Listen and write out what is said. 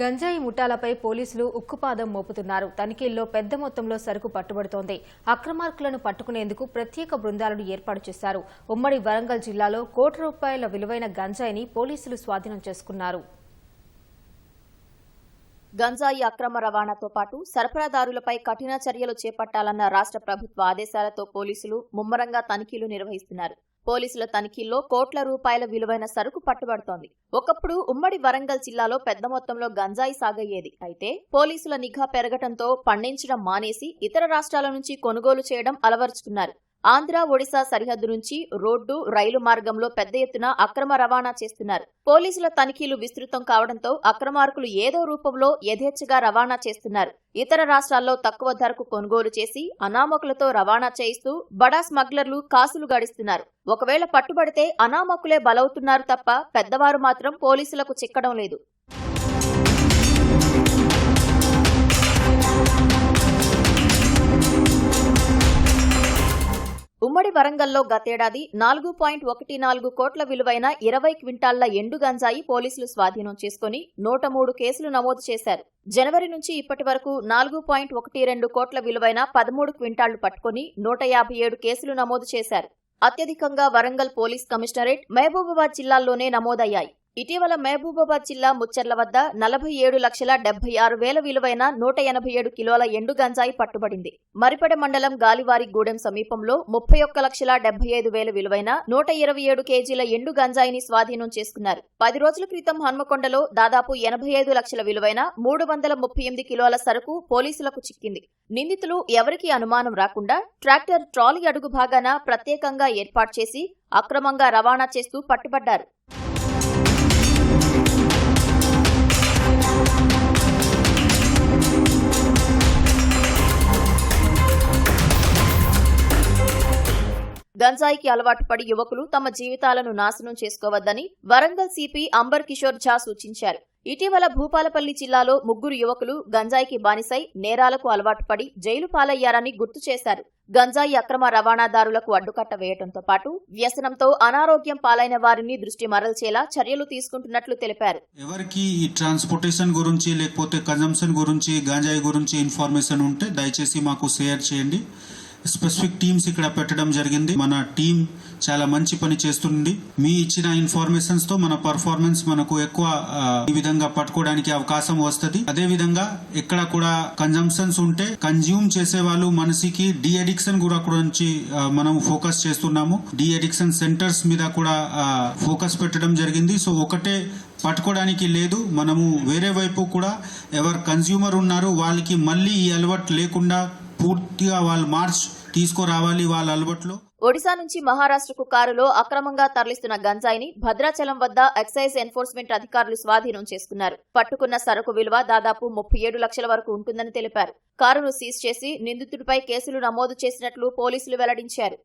గంజాయి ముఠాలపై పోలీసులు ఉక్కుపాదం మోపుతున్నారు. తనిఖీల్లో పెద్ద మొత్తంలో సరుకు పట్టుబడుతోంది. అక్రమార్కులను పట్టుకునేందుకు ప్రత్యేక బృందాలను ఏర్పాటు చేశారు. ఉమ్మడి వరంగల్ జిల్లాలో కోటి రూపాయల విలువైన గంజాయిని పోలీసులు స్వాధీనం చేసుకున్నారు. గంజాయి అక్రమ రవాణాతో పాటు సరఫరాదారులపై కఠిన చర్యలు చేపట్టాలన్న రాష్ట్ర ప్రభుత్వ ఆదేశాలతో పోలీసులు ముమ్మరంగా తనిఖీలు నిర్వహిస్తున్నారు. పోలీసుల తనిఖీల్లో కోట్ల రూపాయల విలువైన సరుకు పట్టుబడుతోంది. ఒకప్పుడు ఉమ్మడి వరంగల్ జిల్లాలో పెద్ద మొత్తంలో గంజాయి సాగయ్యేది. అయితే పోలీసుల నిఘా పెరగటంతో పండించడం మానేసి ఇతర రాష్ట్రాల నుంచి కొనుగోలు చేయడం అలవరుచుకున్నారు ఆంధ్ర ఒడిశా సరిహద్దు నుంచి రోడ్డు రైలు మార్గంలో పెద్ద ఎత్తున అక్రమ రవాణా చేస్తున్నారు. పోలీసుల తనిఖీలు విస్తృతం కావడంతో అక్రమార్కులు ఏదో రూపంలో యథేచ్ఛగా రవాణా చేస్తున్నారు. ఇతర రాష్ట్రాల్లో తక్కువ ధరకు కొనుగోలు చేసి అనామకులతో రవాణా చేయిస్తూ బడా స్మగ్లర్లు కాసులు గడిస్తున్నారు. ఒకవేళ పట్టుబడితే అనామకులే బలవుతున్నారు తప్ప పెద్దవారు మాత్రం పోలీసులకు చిక్కడం లేదు. ఉమ్మడి వరంగల్లో గతేడాది నాలుగు పాయింట్ ఒకటి నాలుగు కోట్ల విలువైన ఇరవై క్వింటాళ్ళ ఎండు గంజాయి పోలీసులు స్వాధీనం చేసుకుని నూట మూడు కేసులు నమోదు చేశారు. జనవరి నుంచి ఇప్పటి వరకు నాలుగు పాయింట్ ఒకటి రెండు కోట్ల విలువైన పదమూడు క్వింటాళ్ళు పట్టుకుని నూట యాభై ఏడు కేసులు నమోదు చేశారు. అత్యధికంగా వరంగల్ పోలీస్ కమిషనరేట్ మహబూబాబాద్ జిల్లాల్లోనే నమోదయ్యాయి. ఇటీవల మహబూబాబాద్ జిల్లా ముచ్చర్ల వద్ద నలభై ఏడు లక్షల డెబ్బై ఆరు వేల విలువైన నూట ఎనభై ఏడు కిలోల ఎండు గంజాయి పట్టుబడింది. మరిపెడ మండలం గాలివారి గూడెం సమీపంలో ముప్పై ఒక్క లక్షల డెబ్బై ఐదు వేల విలువైన నూట ఇరవై ఏడు కేజీల ఎండు గంజాయిని స్వాధీనం చేసుకున్నారు. పది రోజుల క్రితం హన్మకొండలో దాదాపు ఎనభై ఐదు లక్షల విలువైన మూడు వందల ముప్పై ఎనిమిది కిలోల సరుకు పోలీసులకు చిక్కింది. నిందితులు ఎవరికీ అనుమానం రాకుండా ట్రాక్టర్ ట్రాలీ అడుగు భాగాన ప్రత్యేకంగా ఏర్పాటు చేసి అక్రమంగా రవాణా చేస్తూ పట్టుబడ్డారు. గంజాయికి అలవాటు పడి యువకులు తమ జీవితాలను నాశనం చేసుకోవద్దని వరంగల్ సిపి అంబర్ కిషోర్ ఝా సూచించారు. ఇటీవల భూపాలపల్లి జిల్లాలో ముగ్గురు యువకులు గంజాయికి బానిసై నేరాలకు అలవాటు పడి జైలు పాలయ్యారని గుర్తు చేశారు. గంజాయి అక్రమ రవాణాదారులకు అడ్డుకట్ట వేయడంతో పాటు వ్యసనంతో అనారోగ్యం పాలైన వారిని దృష్టి మరల్చేలా చర్యలు తీసుకుంటున్నట్లు తెలిపారు. ఎవరికి ఈ ట్రాన్స్పోర్టేషన్ గురించి లేకపోతే కన్జంప్షన్ గురించి గంజాయి గురించి ఇన్ఫర్మేషన్ ఉంటే దయచేసి మాకు షేర్ చేయండి. స్పెసిఫిక్ టీమ్స్ ఇక్కడ పెట్టడం జరిగింది. మన టీం చాలా మంచి పని చేస్తుంది. మీ ఇచ్చిన ఇన్ఫర్మేషన్స్తో మన పర్ఫార్మెన్స్ మనకు ఎక్కువ ఈ విధంగా పట్టుకోవడానికి అవకాశం వస్తుంది. అదే విధంగా ఇక్కడ కూడా కన్జంప్షన్స్ ఉంటే కన్జ్యూమ్ చేసే వాళ్ళు మనిషికి డి అడిక్షన్ కూడా అక్కడ నుంచి మనం ఫోకస్ చేస్తున్నాము. డి అడిక్షన్ సెంటర్స్ మీద కూడా ఫోకస్ పెట్టడం జరిగింది. సో ఒకటే పట్టుకోవడానికి లేదు. మనము వేరే వైపు కూడా ఎవరు కన్జ్యూమర్ ఉన్నారు వాళ్ళకి మళ్ళీ ఈ అలవాటు లేకుండా పూర్తిగా వాళ్ళు మార్చ్ తీసుకురావాలి వాళ్ళ అలవాట్లో. ఒడిశా నుంచి మహారాష్ట్రకు కారులో అక్రమంగా తరలిస్తున్న గంజాయిని భద్రాచలం వద్ద ఎక్సైజ్ ఎన్ఫోర్స్మెంట్ అధికారులు స్వాధీనం చేసుకున్నారు. పట్టుకున్న సరుకు విలువ దాదాపు ముప్పై ఏడు లక్షల వరకు ఉంటుందని తెలిపారు. కారును సీజ్ చేసి నిందితుడిపై కేసులు నమోదు చేసినట్లు పోలీసులు వెల్లడించారు.